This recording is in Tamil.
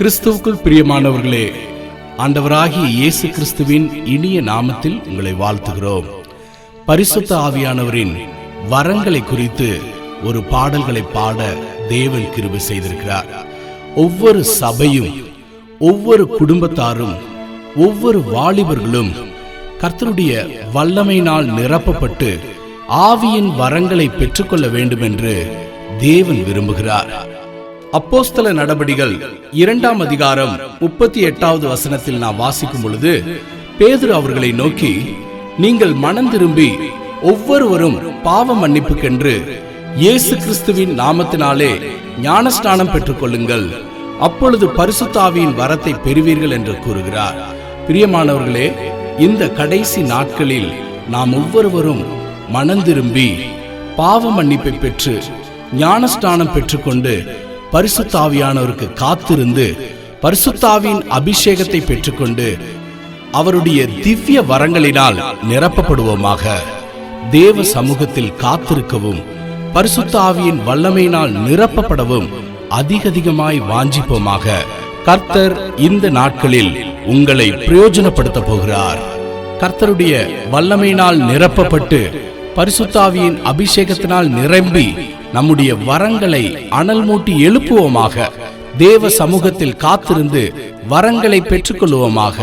கிறிஸ்துவுக்குள் பிரியமானவர்களே ஆண்டவராகிய இயேசு கிறிஸ்துவின் இனிய நாமத்தில் உங்களை வாழ்த்துகிறோம். பரிசுத்த ஆவியானவரின் வரங்களை குறித்து ஒரு பாடல்களை பாட தேவன் கிருபை செய்திருக்கிறார். ஒவ்வொரு சபையும் ஒவ்வொரு குடும்பத்தாரும் ஒவ்வொரு வாலிபர்களும் கர்த்தருடைய வல்லமையினால் நிரப்பப்பட்டு ஆவியின் வரங்களை பெற்றுக்கொள்ள வேண்டும் என்று தேவன் விரும்புகிறார். அப்போஸ்தல நடபடிகள் இரண்டாம் அதிகாரம் முப்பத்தி எட்டாவது வசனத்தில் நாம் வாசிக்கும் பொழுது பேதுரு அவர்களை நோக்கி நீங்கள் மனம் திரும்பி ஒவ்வொருவரும் பாவ மன்னிப்புக்கென்று இயேசு கிறிஸ்துவின் நாமத்தினாலே ஞானஸ்நானம் பெற்றுக்கொள்ளுங்கள். அப்பொழுது பரிசுத்தாவியின் வரத்தை பெறுவீர்கள் என்று கூறுகிறார். பிரியமானவர்களே இந்த கடைசி நாட்களில் நாம் ஒவ்வொருவரும் மனம் திரும்பி பாவ மன்னிப்பை பெற்று ஞானஸ்நானம் பெற்றுக்கொண்டு பரிசுத்தாவியானவருக்கு காத்திருந்து பரிசுத்தாவின் அபிஷேகத்தை பெற்றுக்கொண்டு அவருடைய திவ்ய வரங்களினால் நிரப்பப்படுவோமாக. தேவ சமூகத்தில் காத்திருக்கவும் பரிசுத்தாவியின் வல்லமையினால் நிரப்பப்படவும் அதிகதிகமாய் வாஞ்சிப்போமாக. கர்த்தர் இந்த நாட்களில் உங்களை பிரயோஜனப்படுத்த போகிறார். கர்த்தருடைய வல்லமையினால் நிரப்பப்பட்டு பரிசுத்தாவியின் அபிஷேகத்தினால் நிரம்பி நம்முடைய வரங்களை அனல் மூட்டி எழுப்புவோமாக. தேவ சமூகத்தில் காத்திருந்து வரங்களை பெற்றுக்கொள்வோமாக